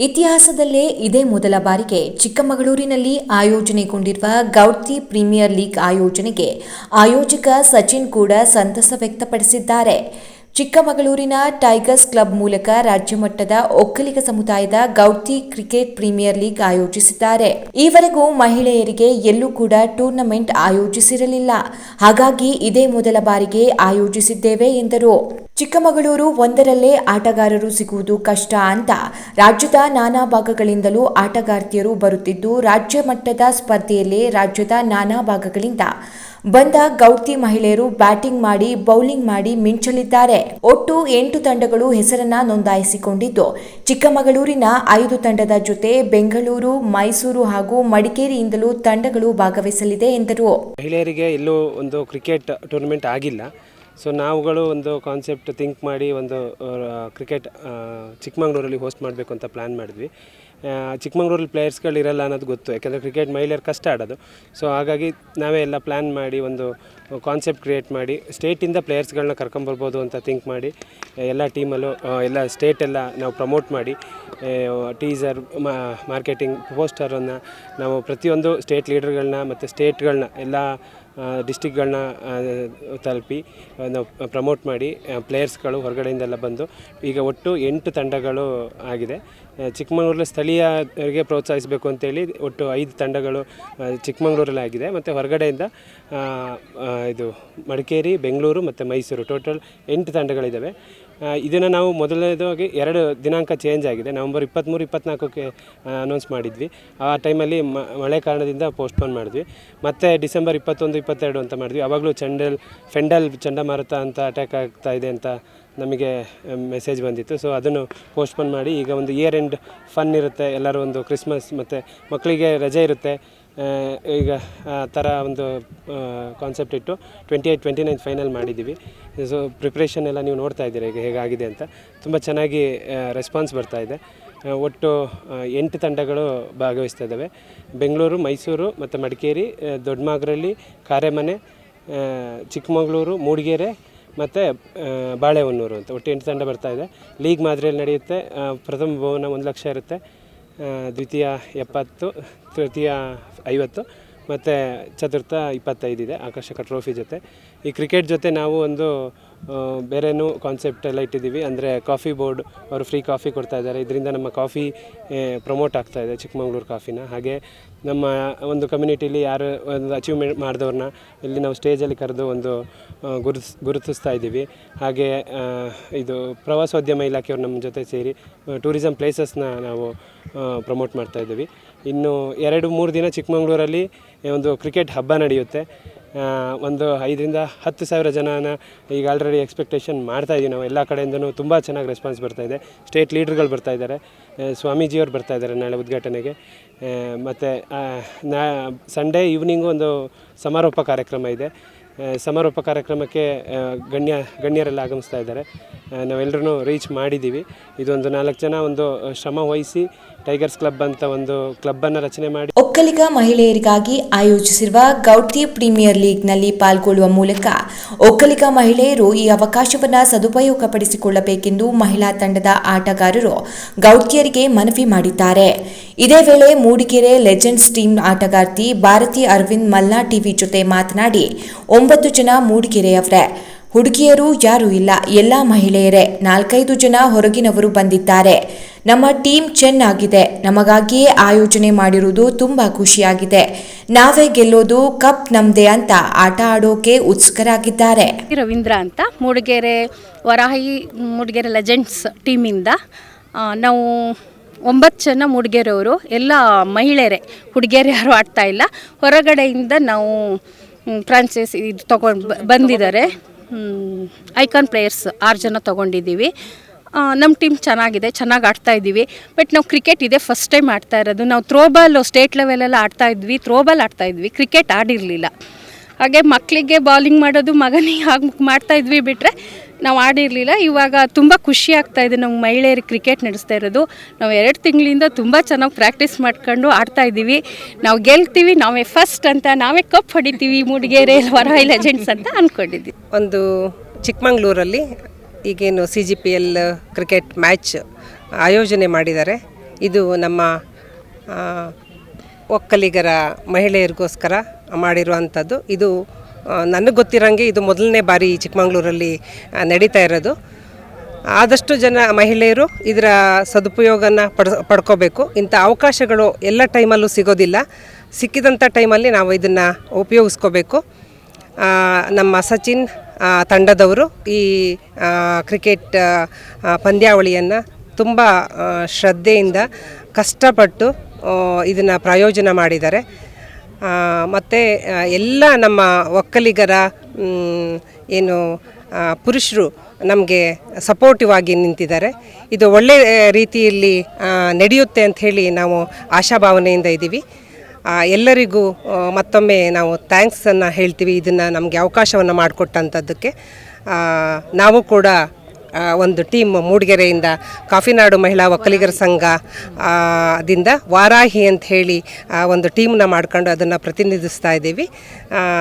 ಇತಿಹಾಸದಲ್ಲೇ ಇದೇ ಮೊದಲ ಬಾರಿಗೆ ಚಿಕ್ಕಮಗಳೂರಿನಲ್ಲಿ ಆಯೋಜನೆಗೊಂಡಿರುವ ಗೌಡ್ತಿ ಪ್ರೀಮಿಯರ್ ಲೀಗ್ ಆಯೋಜನೆಗೆ ಆಯೋಜಕ ಸಚಿನ್ ಕೂಡ ಸಂತಸ ವ್ಯಕ್ತಪಡಿಸಿದ್ದಾರೆ. ಚಿಕ್ಕಮಗಳೂರಿನ ಟೈಗರ್ಸ್ ಕ್ಲಬ್ ಮೂಲಕ ರಾಜ್ಯಮಟ್ಟದ ಒಕ್ಕಲಿಗ ಸಮುದಾಯದ ಗೌತಿ ಕ್ರಿಕೆಟ್ ಪ್ರೀಮಿಯರ್ ಲೀಗ್ ಆಯೋಜಿಸಿದ್ದಾರೆ. ಈವರೆಗೂ ಮಹಿಳೆಯರಿಗೆ ಎಲ್ಲೂ ಕೂಡ ಟೂರ್ನಮೆಂಟ್ ಆಯೋಜಿಸಿರಲಿಲ್ಲ. ಹಾಗಾಗಿ ಇದೇ ಮೊದಲ ಬಾರಿಗೆ ಆಯೋಜಿಸಿದ್ದೇವೆ ಎಂದರು. ಚಿಕ್ಕಮಗಳೂರು ಒಂದರಲ್ಲೇ ಆಟಗಾರರು ಸಿಗುವುದು ಕಷ್ಟ ಅಂತ ರಾಜ್ಯದ ನಾನಾ ಭಾಗಗಳಿಂದಲೂ ಆಟಗಾರ್ತಿಯರು ಬರುತ್ತಿದ್ದು, ರಾಜ್ಯ ಮಟ್ಟದ ಸ್ಪರ್ಧೆಯಲ್ಲಿ ರಾಜ್ಯದ ನಾನಾ ಭಾಗಗಳಿಂದ ಬಂದ ಗೌತಿ ಮಹಿಳೆಯರು ಬ್ಯಾಟಿಂಗ್ ಮಾಡಿ, ಬೌಲಿಂಗ್ ಮಾಡಿ ಮಿಂಚಲಿದ್ದಾರೆ ಒಟ್ಟು ಎಂಟು ತಂಡಗಳು ಹೆಸರನ್ನ ನೋಂದಾಯಿಸಿಕೊಂಡಿದ್ದು. ಚಿಕ್ಕಮಗಳೂರಿನ ಐದು ತಂಡದ ಜೊತೆ ಬೆಂಗಳೂರು, ಮೈಸೂರು ಹಾಗೂ ಮಡಿಕೇರಿಯಿಂದಲೂ ತಂಡಗಳು ಭಾಗವಹಿಸಲಿದೆ ಎಂದರು. ಮಹಿಳೆಯರಿಗೆ ಎಲ್ಲೂ ಒಂದು ಕ್ರಿಕೆಟ್ ಟೂರ್ನಮೆಂಟ್ ಆಗಿಲ್ಲ. ಸೊ ನಾವುಗಳು ಒಂದು ಕಾನ್ಸೆಪ್ಟ್ ಥಿಂಕ್ ಮಾಡಿ ಒಂದು ಕ್ರಿಕೆಟ್ ಚಿಕ್ಕಮಂಗ್ಳೂರಲ್ಲಿ ಹೋಸ್ಟ್ ಮಾಡಬೇಕು ಅಂತ ಪ್ಲ್ಯಾನ್ ಮಾಡಿದ್ವಿ. ಚಿಕ್ಕಮಂಗ್ಳೂರಲ್ಲಿ ಪ್ಲೇಯರ್ಸ್ಗಳು ಇರಲ್ಲ ಅನ್ನೋದು ಗೊತ್ತು. ಯಾಕೆಂದರೆ ಕ್ರಿಕೆಟ್ ಮಹಿಳೆಯರು ಕಷ್ಟ ಆಡೋದು. ಸೊ ಹಾಗಾಗಿ ನಾವೇ ಎಲ್ಲ ಪ್ಲ್ಯಾನ್ ಮಾಡಿ ಒಂದು ಕಾನ್ಸೆಪ್ಟ್ ಕ್ರಿಯೇಟ್ ಮಾಡಿ ಸ್ಟೇಟಿಂದ ಪ್ಲೇಯರ್ಸ್ಗಳನ್ನ ಕರ್ಕೊಂಬರ್ಬೋದು ಅಂತ ಥಿಂಕ್ ಮಾಡಿ, ಎಲ್ಲ ಟೀಮಲ್ಲೂ ಎಲ್ಲ ಸ್ಟೇಟೆಲ್ಲ ನಾವು ಪ್ರಮೋಟ್ ಮಾಡಿ ಟೀಸರ್ ಮಾರ್ಕೆಟಿಂಗ್ ಪೋಸ್ಟರನ್ನು ನಾವು ಪ್ರತಿಯೊಂದು ಸ್ಟೇಟ್ ಲೀಡರ್ಗಳನ್ನ ಮತ್ತು ಸ್ಟೇಟ್ಗಳನ್ನ ಎಲ್ಲ ಡಿಸ್ಟಿಕ್ಗಳನ್ನ ತಲುಪಿ ನಾವು ಪ್ರಮೋಟ್ ಮಾಡಿ ಪ್ಲೇಯರ್ಸ್ಗಳು ಹೊರಗಡೆಯಿಂದೆಲ್ಲ ಬಂದು, ಈಗ ಒಟ್ಟು ಎಂಟು ತಂಡಗಳು ಆಗಿದೆ. ಚಿಕ್ಕಮಗಳೂರಲ್ಲಿ ಸ್ಥಳೀಯರಿಗೆ ಪ್ರೋತ್ಸಾಹಿಸಬೇಕು ಅಂತೇಳಿ ಒಟ್ಟು ಐದು ತಂಡಗಳು ಚಿಕ್ಕಮಗಳೂರಲ್ಲಿ ಆಗಿದೆ. ಮತ್ತು ಹೊರಗಡೆಯಿಂದ ಇದು ಮಡಿಕೇರಿ, ಬೆಂಗಳೂರು ಮತ್ತು ಮೈಸೂರು ಟೋಟಲ್ ಎಂಟು ತಂಡಗಳಿದ್ದಾವೆ ಇದನ್ನು ನಾವು ಮೊದಲನೇದಾಗಿ ಎರಡು ದಿನಾಂಕ ಚೇಂಜ್ ಆಗಿದೆ. ನವಂಬರ್ ಇಪ್ಪತ್ತ್ಮೂರು ಇಪ್ಪತ್ತ್ನಾಲ್ಕಕ್ಕೆ ಅನೌನ್ಸ್ ಮಾಡಿದ್ವಿ. ಆ ಟೈಮಲ್ಲಿ ಮಳೆ ಕಾರಣದಿಂದ ಪೋಸ್ಟ್ಪೋನ್ ಮಾಡಿದ್ವಿ. ಮತ್ತು ಡಿಸೆಂಬರ್ ಇಪ್ಪತ್ತೊಂದು, ಇಪ್ಪತ್ತೆರಡು ಅಂತ ಮಾಡಿದ್ವಿ. ಆವಾಗಲೂ ಚಂಡಲ್, ಫೆಂಡಲ್, ಚಂಡಮಾರುತ ಅಂತ ಅಟ್ಯಾಕ್ ಆಗ್ತಾ ಇದೆ ಅಂತ ನಮಗೆ ಮೆಸೇಜ್ ಬಂದಿತ್ತು. ಸೊ ಅದನ್ನು ಪೋಸ್ಟ್ಪೋನ್ ಮಾಡಿ ಈಗ ಒಂದು ಇಯರ್ ಎಂಡ್ ಫನ್ ಇರುತ್ತೆ. ಎಲ್ಲರೂ ಒಂದು ಕ್ರಿಸ್ಮಸ್ ಮತ್ತು ಮಕ್ಕಳಿಗೆ ರಜೆ ಇರುತ್ತೆ. ಈಗ ಆ ಥರ ಒಂದು ಕಾನ್ಸೆಪ್ಟ್ ಇಟ್ಟು twenty eight twenty nine final ಮಾಡಿದ್ದೀವಿ. ಸೊ ಪ್ರಿಪ್ರೇಷನ್ ಎಲ್ಲ ನೀವು ನೋಡ್ತಾ ಇದ್ದೀರಾ ಈಗ ಹೇಗಾಗಿದೆ ಅಂತ. ತುಂಬ ಚೆನ್ನಾಗಿ ರೆಸ್ಪಾನ್ಸ್ ಬರ್ತಾ ಇದೆ. ಒಟ್ಟು ಎಂಟು ತಂಡಗಳು ಭಾಗವಹಿಸ್ತಾ ಇದ್ದಾವೆ. ಬೆಂಗಳೂರು, ಮೈಸೂರು ಮತ್ತು ಮಡಿಕೇರಿ ದೊಡ್ಡಮಾಗರಳ್ಳಿ ಕಾರೆಮನೆ ಚಿಕ್ಕಮಗಳೂರು, ಮೂಡಿಗೆರೆ ಮತ್ತು ಬಾಳೆಹೊನ್ನೂರು ಅಂತ ಒಟ್ಟು ಎಂಟು ತಂಡ ಬರ್ತಾ ಇದೆ. ಲೀಗ್ ಮಾದರಿಯಲ್ಲಿ ನಡೆಯುತ್ತೆ. ಪ್ರಥಮ ಭವನ ಒಂದು ಲಕ್ಷ ಇರುತ್ತೆ. ದ್ವಿತೀಯ ಎಪ್ಪತ್ತು, ತೃತೀಯ ಐವತ್ತು, ಮತ್ತು ಚತುರ್ಥ ಇಪ್ಪತ್ತೈದಿದೆ ಆಕರ್ಷಕ ಟ್ರೋಫಿ ಜೊತೆ. ಈ ಕ್ರಿಕೆಟ್ ಜೊತೆ ನಾವು ಒಂದು ಬೇರೆನೂ ಕಾನ್ಸೆಪ್ಟ್ ಎಲ್ಲ ಇಟ್ಟಿದ್ದೀವಿ. ಅಂದರೆ ಕಾಫಿ ಬೋರ್ಡ್ ಅವರು ಫ್ರೀ ಕಾಫಿ ಕೊಡ್ತಾ ಇದ್ದಾರೆ. ಇದರಿಂದ ನಮ್ಮ ಕಾಫಿ ಪ್ರಮೋಟ್ ಆಗ್ತಾ ಇದೆ ಚಿಕ್ಕಮಗಳೂರು ಕಾಫಿನ ಹಾಗೆ ನಮ್ಮ ಒಂದು ಕಮ್ಯುನಿಟಿಲಿ ಯಾರು ಒಂದು ಅಚೀವ್ಮೆಂಟ್ ಮಾಡಿದವ್ರನ್ನ ಇಲ್ಲಿ ನಾವು ಸ್ಟೇಜಲ್ಲಿ ಕರೆದು ಒಂದು ಗುರುತಿಸ್, ಗುರುತಿಸ್ತಾ ಇದ್ದೀವಿ. ಹಾಗೆ ಇದು ಪ್ರವಾಸೋದ್ಯಮ ಇಲಾಖೆಯವರು ನಮ್ಮ ಜೊತೆ ಸೇರಿ ಟೂರಿಸಮ್ ಪ್ಲೇಸಸ್ನ ನಾವು ಪ್ರಮೋಟ್ ಮಾಡ್ತಾ ಇದ್ದೀವಿ. ಇನ್ನು ಎರಡು ಮೂರು ದಿನ ಚಿಕ್ಕಮಗಳೂರಲ್ಲಿ ಒಂದು ಕ್ರಿಕೆಟ್ ಹಬ್ಬ ನಡೆಯುತ್ತೆ. ಒಂದು ಐದರಿಂದ ಹತ್ತು ಸಾವಿರ ಜನನ ಈಗ ಆಲ್ರೆಡಿ ಎಕ್ಸ್ಪೆಕ್ಟೇಷನ್ ಮಾಡ್ತಾಯಿದ್ದೀವಿ ನಾವು. ಎಲ್ಲ ಕಡೆಯಿಂದನೂ ತುಂಬ ಚೆನ್ನಾಗಿ ರೆಸ್ಪಾನ್ಸ್ ಬರ್ತಾಯಿದೆ ಸ್ಟೇಟ್ ಲೀಡ್ರ್ಗಳು ಬರ್ತಾ ಇದ್ದಾರೆ. ಆ, ಸ್ವಾಮೀಜಿಯವರು ಬರ್ತಾ ಇದ್ದಾರೆ ನಾಳೆ ಉದ್ಘಾಟನೆಗೆ. ಮತ್ತು ನಾ ಸಂಡೇ ಈವ್ನಿಂಗು ಒಂದು ಸಮಾರೋಪ ಕಾರ್ಯಕ್ರಮ ಇದೆ. ಸಮಾರೋಪ ಕಾರ್ಯಕ್ರಮಕ್ಕೆ ಗಣ್ಯ, ಗಣ್ಯರೆಲ್ಲ ಆಗಮಿಸ್ತಾ ಇದ್ದಾರೆ. ನಾವೆಲ್ಲರೂ ರೀಚ್ ಮಾಡಿದ್ದೀವಿ. ಇದೊಂದು ನಾಲ್ಕು ಜನ ಒಂದು ಶ್ರಮ ವಹಿಸಿ ಟೈಗರ್ಸ್ ಕ್ಲಬ್ ಅಂತ ಒಂದು ಕ್ಲಬ್ಬನ್ನು ರಚನೆ ಮಾಡಿ ಒಕ್ಕಲಿಗ ಮಹಿಳೆಯರಿಗಾಗಿ ಆಯೋಜಿಸಿರುವ ಗೌಡ್ತಿ ಪ್ರೀಮಿಯರ್ ಲೀಗ್ನಲ್ಲಿ ಪಾಲ್ಗೊಳ್ಳುವ ಮೂಲಕ ಒಕ್ಕಲಿಗ ಮಹಿಳೆಯರು ಈ ಅವಕಾಶವನ್ನು ಸದುಪಯೋಗಪಡಿಸಿಕೊಳ್ಳಬೇಕೆಂದು ಮಹಿಳಾ ತಂಡದ ಆಟಗಾರರು ಗೌಡ್ತಿಯರಿಗೆ ಮನವಿ ಮಾಡಿದ್ದಾರೆ. ಇದೇ ವೇಳೆ ಮೂಡಿಗೆರೆ ಲೆಜೆಂಡ್ಸ್ ಟೀಮ್ ಆಟಗಾರ್ತಿ ಭಾರತಿ ಅರವಿಂದ್ ಮಲ್ನಾ ಟಿವಿ ಜೊತೆ ಮಾತನಾಡಿ ಒಂಬತ್ತು ಜನ ಮೂಡಿಗೆರೆಯವರೇ. ಹುಡುಗಿಯರು ಯಾರೂ ಇಲ್ಲ, ಎಲ್ಲ ಮಹಿಳೆಯರೇ. ನಾಲ್ಕೈದು ಜನ ಹೊರಗಿನವರು ಬಂದಿದ್ದಾರೆ. ನಮ್ಮ ಟೀಮ್ ಚೆನ್ನಾಗಿದೆ. ನಮಗಾಗಿಯೇ ಆಯೋಜನೆ ಮಾಡಿರುವುದು ತುಂಬ ಖುಷಿಯಾಗಿದೆ. ನಾವೇ ಗೆಲ್ಲೋದು ಕಪ್ ನಮ್ದೇ ಅಂತ ಆಟ ಆಡೋಕೆ ಉತ್ಸುಕರಾಗಿದ್ದಾರೆ. ರವೀಂದ್ರ ಅಂತ, ಮೂಡಿಗೆರೆ ವರಾಹಿ ಮೂಡಿಗೆರೆ ಲೆಜೆಂಡ್ಸ್ ಟೀಮಿಂದ ನಾವು ಒಂಬತ್ತು ಜನ ಮೂಡಿಗೆರೆಯವರು, ಎಲ್ಲ ಮಹಿಳೆಯರೇ. ಹುಡುಗಿಯರು ಯಾರು ಆಡ್ತಾ ಇಲ್ಲ. ಹೊರಗಡೆಯಿಂದ ನಾವು ಫ್ರಾಂಚೈಸ್ ಇದು ತೊಗೊಂಡು ಬಂದಿದ್ದಾರೆ. ಐಕಾನ್ ಪ್ಲೇಯರ್ಸ್ ಆರು ಜನ ತೊಗೊಂಡಿದ್ದೀವಿ. ನಮ್ಮ ಟೀಮ್ ಚೆನ್ನಾಗಿದೆ, ಚೆನ್ನಾಗಿ ಆಡ್ತಾ ಇದ್ದೀವಿ. ಬಟ್ ನಾವು ಕ್ರಿಕೆಟ್ ಇದೆ ಫಸ್ಟ್ ಟೈಮ್ ಆಡ್ತಾ ಇರೋದು. ನಾವು ಥ್ರೋಬಾಲ್ ಸ್ಟೇಟ್ ಲೆವೆಲೆಲ್ಲ ಆಡ್ತಾ ಇದ್ವಿ. ಥ್ರೋಬಾಲ್ ಆಡ್ತಾ ಇದ್ವಿ. ಕ್ರಿಕೆಟ್ ಆಡಿರಲಿಲ್ಲ. ಹಾಗೆ ಮಕ್ಕಳಿಗೆ ಬಾಲಿಂಗ್ ಮಾಡೋದು, ಮಗನಿಗೆ ಹಾಗೆ ಮಾಡ್ತಾ ಇದ್ವಿ ಬಿಟ್ಟರೆ ನಾವು ಆಡಿರಲಿಲ್ಲ, ಇವಾಗ ತುಂಬ ಖುಷಿ ಆಗ್ತಾ ಇದೆ. ನಮ್ಮ ಮಹಿಳೆಯರು ಕ್ರಿಕೆಟ್ ನಡೆಸ್ತಾ ಇರೋದು. ನಾವು ಎರಡು ತಿಂಗಳಿಂದ ತುಂಬ ಚೆನ್ನಾಗಿ ಪ್ರಾಕ್ಟೀಸ್ ಮಾಡ್ಕೊಂಡು ಆಡ್ತಾ ಇದ್ದೀವಿ. ನಾವು ಗೆಲ್ತೀವಿ, ನಾವೇ ಫಸ್ಟ್ ಅಂತ, ನಾವೇ ಕಪ್ ಹೊಡಿತೀವಿ, ಮೂಡಿಗೆರೆ ಹೊರಹೈ ಲೆಜೆಂಡ್ಸ್ ಅಂತ ಅಂದ್ಕೊಂಡಿದ್ವಿ ಒಂದು ಚಿಕ್ಕಮಂಗ್ಳೂರಲ್ಲಿ ಈಗೇನು C G P L cricket match ಆಯೋಜನೆ ಮಾಡಿದ್ದಾರೆ. ಇದು ನಮ್ಮ ಒಕ್ಕಲಿಗರ ಮಹಿಳೆಯರಿಗೋಸ್ಕರ ಮಾಡಿರುವಂಥದ್ದು. ಇದು ನನಗೆ ಗೊತ್ತಿರೋಂಗೆ ಇದು ಮೊದಲನೇ ಬಾರಿ ಚಿಕ್ಕಮಗಳೂರಲ್ಲಿ ನಡೀತಾ ಇರೋದು. ಆದಷ್ಟು ಜನ ಮಹಿಳೆಯರು ಇದರ ಸದುಪಯೋಗನ ಪಡ್ ಪಡ್ಕೋಬೇಕು. ಇಂಥ ಅವಕಾಶಗಳು ಎಲ್ಲ ಟೈಮಲ್ಲೂ ಸಿಗೋದಿಲ್ಲ. ಸಿಕ್ಕಿದಂಥ ಟೈಮಲ್ಲಿ ನಾವು ಇದನ್ನು ಉಪಯೋಗಿಸ್ಕೋಬೇಕು. ನಮ್ಮ ಸಚಿನ್ ತಂಡದವರು ಈ ಕ್ರಿಕೆಟ್ ಪಂದ್ಯಾವಳಿಯನ್ನು ತುಂಬ ಶ್ರದ್ಧೆಯಿಂದ ಕಷ್ಟಪಟ್ಟು ಇದನ್ನು ಪ್ರಯೋಜನ ಮಾಡಿದ್ದಾರೆ. ಮತ್ತು ಎಲ್ಲ ನಮ್ಮ ಒಕ್ಕಲಿಗರ ಏನು ಪುರುಷರು ನಮಗೆ ಸಪೋರ್ಟಿವ್ ಆಗಿ ನಿಂತಿದ್ದಾರೆ. ಇದು ಒಳ್ಳೆಯ ರೀತಿಯಲ್ಲಿ ನಡೆಯುತ್ತೆ ಅಂತ ಹೇಳಿ ನಾವು ಆಶಾಭಾವನೆಯಿಂದ ಇದ್ದೀವಿ. ಎಲ್ಲರಿಗೂ ಮತ್ತೊಮ್ಮೆ ನಾವು ಥ್ಯಾಂಕ್ಸನ್ನು ಹೇಳ್ತೀವಿ. ಇದನ್ನು ನಮಗೆ ಅವಕಾಶವನ್ನು ಮಾಡಿಕೊಟ್ಟಂಥದ್ದಕ್ಕೆ ನಾವು ಕೂಡ ಒಂದು ಟೀಮ್ ಮೂಡಿಗೆರೆಯಿಂದ ಕಾಫಿನಾಡು ಮಹಿಳಾ ಒಕ್ಕಲಿಗರ ಸಂಘ ದಿಂದ ವಾರಾಹಿ ಅಂತ ಹೇಳಿ ಒಂದು ಟೀಮ್ನ ಮಾಡ್ಕೊಂಡು ಅದನ್ನು ಪ್ರತಿನಿಧಿಸ್ತಾ ಇದ್ದೀವಿ.